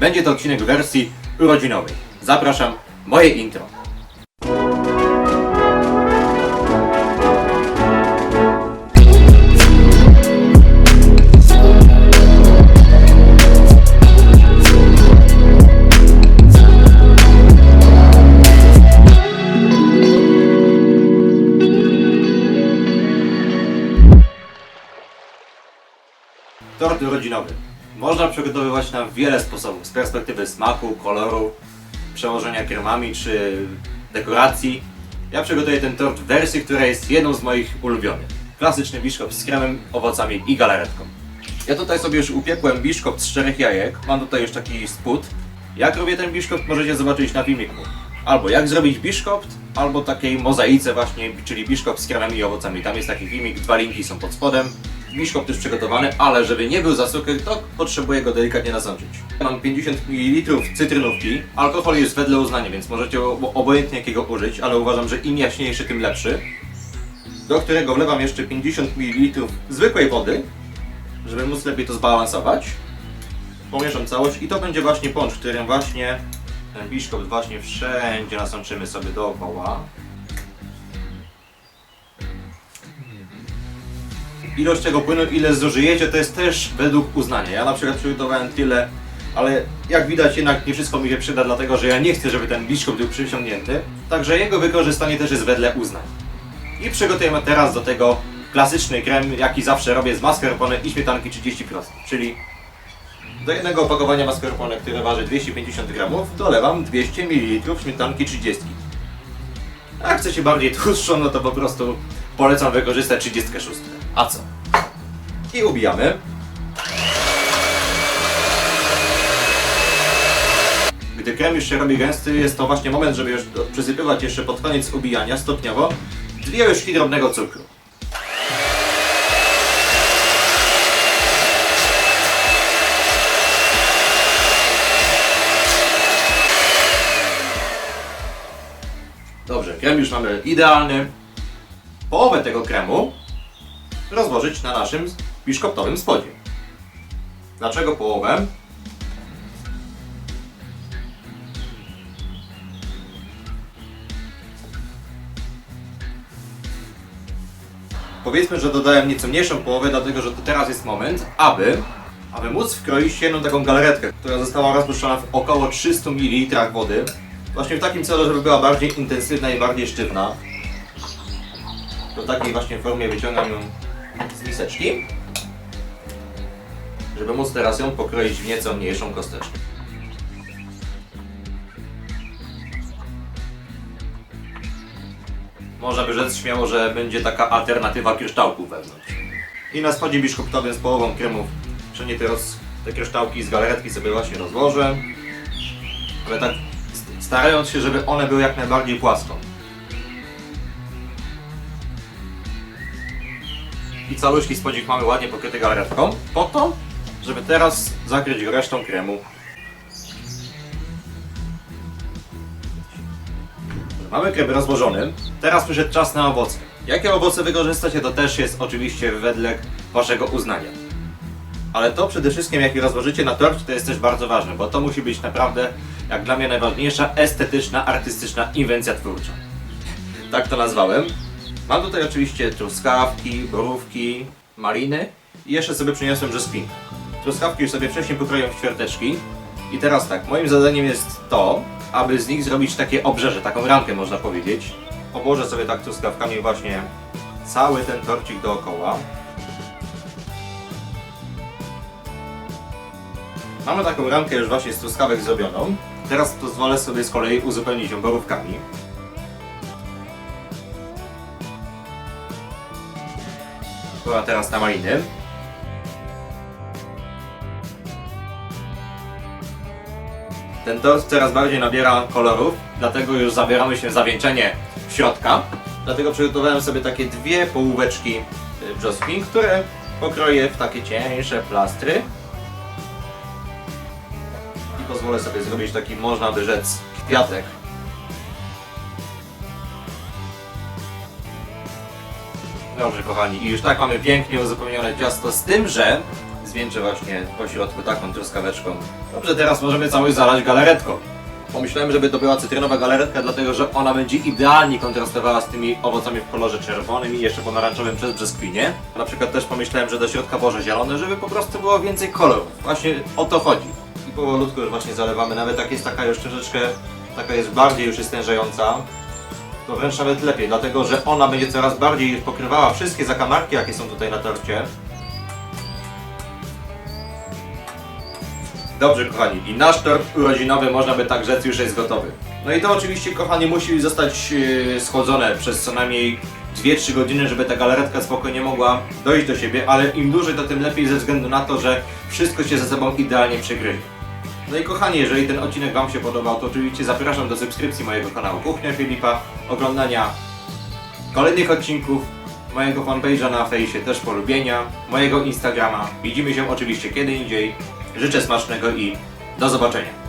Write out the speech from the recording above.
Będzie to odcinek wersji urodzinowej. Zapraszam, moje intro. Tort urodzinowy. Można przygotowywać na wiele sposobów, z perspektywy smaku, koloru, przełożenia kremami czy dekoracji. Ja przygotuję ten tort w wersji, która jest jedną z moich ulubionych. Klasyczny biszkopt z kremem, owocami i galaretką. Ja tutaj sobie już upiekłem biszkopt z czterech jajek. Mam tutaj już taki spód. Jak robię ten biszkopt możecie zobaczyć na filmiku. Albo jak zrobić biszkopt, albo takiej mozaice właśnie, czyli biszkopt z kremem i owocami. Tam jest taki filmik, dwa linki są pod spodem. Biszkopt już przygotowany, ale żeby nie był za suchy, to potrzebuję go delikatnie nasączyć. Mam 50 ml cytrynówki. Alkohol jest wedle uznania, więc możecie obojętnie jakiego użyć, ale uważam, że im jaśniejszy, tym lepszy. Do którego wlewam jeszcze 50 ml zwykłej wody, żeby móc lepiej to zbalansować. Pomieszam całość i to będzie właśnie poncz, którym właśnie ten biszkopt właśnie wszędzie nasączymy sobie dookoła. Ilość tego płynu, ile zużyjecie, to jest też według uznania. Ja na przykład przygotowałem tyle, ale jak widać jednak nie wszystko mi się przyda, dlatego że ja nie chcę, żeby ten biszkopt był przyciągnięty. Także jego wykorzystanie też jest wedle uznań. I przygotujemy teraz do tego klasyczny krem, jaki zawsze robię z mascarpone i śmietanki 30%, czyli do jednego opakowania mascarpone, które waży 250 gramów, dolewam 200 ml śmietanki 30. A jak chcecie bardziej tłustszą, no to po prostu polecam wykorzystać 36. A co? I ubijamy. Gdy krem już się robi gęsty, jest to właśnie moment, żeby już przysypywać jeszcze pod koniec ubijania stopniowo dwie łyżki drobnego cukru. Dobrze, krem już mamy idealny. Połowę tego kremu rozłożyć na naszym biszkoptowym spodzie. Dlaczego połowę? Powiedzmy, że dodałem nieco mniejszą połowę, dlatego że to teraz jest moment, aby, aby móc wkroić jedną taką galaretkę, która została rozpuszczona w około 300 ml wody. Właśnie w takim celu, żeby była bardziej intensywna i bardziej sztywna. Do takiej właśnie formie wyciągam ją z miseczki. Żeby móc teraz ją pokroić w nieco mniejszą kosteczkę. Można by rzec śmiało, że będzie taka alternatywa kryształku wewnątrz. I na spodzie biszkoptowym z połową kremów wszędzie te, roz, te kryształki z galaretki sobie właśnie rozłożę. Ale tak st- starając się, żeby one były jak najbardziej płasko. I caluśki spodzik mamy ładnie pokryty galaretką, po to, żeby teraz zakryć go resztą kremu. Mamy krem rozłożony, teraz przyszedł czas na owoce. Jakie owoce wykorzystacie, to też jest oczywiście wedle waszego uznania. Ale to przede wszystkim, jak je rozłożycie na tort, to jest też bardzo ważne, bo to musi być naprawdę, jak dla mnie, najważniejsza estetyczna, artystyczna inwencja twórcza. tak to nazwałem. Mam tutaj oczywiście truskawki, borówki, maliny i jeszcze sobie przyniosłem brzoskwinkę. Truskawki już sobie wcześniej pokroję w ćwiarteczki. I teraz tak, moim zadaniem jest to, aby z nich zrobić takie obrzeże, taką ramkę można powiedzieć. Obłożę sobie tak truskawkami właśnie cały ten torcik dookoła. Mamy taką ramkę już właśnie z truskawek zrobioną. Teraz pozwolę sobie z kolei uzupełnić ją borówkami. Pora teraz na maliny. Ten tort coraz bardziej nabiera kolorów, dlatego już zabieramy się w zawieńczenie środka. Dlatego przygotowałem sobie takie dwie połóweczki y, brzoskwin, które pokroję w takie cieńsze plastry. I pozwolę sobie zrobić taki, można by rzec, kwiatek. Dobrze kochani, i już tak mamy pięknie uzupełnione ciasto, z tym, że zwieńczę właśnie po środku taką truskaweczką. Dobrze, teraz możemy całość zalać galaretką. Pomyślałem, żeby to była cytrynowa galaretka, dlatego że ona będzie idealnie kontrastowała z tymi owocami w kolorze czerwonym i jeszcze pomarańczowym przez brzoskwinie. Na przykład też pomyślałem, że do środka włożę zielone, żeby po prostu było więcej kolorów. Właśnie o to chodzi. I powolutku już właśnie zalewamy, nawet jak jest taka już troszeczkę, taka jest bardziej już stężająca, to wręcz nawet lepiej, dlatego że ona będzie coraz bardziej pokrywała wszystkie zakamarki, jakie są tutaj na torcie. Dobrze, kochani, i nasz tort urodzinowy, można by tak rzec, już jest gotowy. No i to oczywiście, kochani, musi zostać yy, schłodzone przez co najmniej 2-3 godziny, żeby ta galaretka spokojnie mogła dojść do siebie, ale im dłużej, to tym lepiej ze względu na to, że wszystko się ze sobą idealnie przegryzie. No i kochani, jeżeli ten odcinek Wam się podobał, to oczywiście zapraszam do subskrypcji mojego kanału Kuchnia Filipa, oglądania kolejnych odcinków, mojego fanpage'a na fejsie, też polubienia, mojego Instagrama. Widzimy się oczywiście kiedy indziej. Życzę smacznego i do zobaczenia.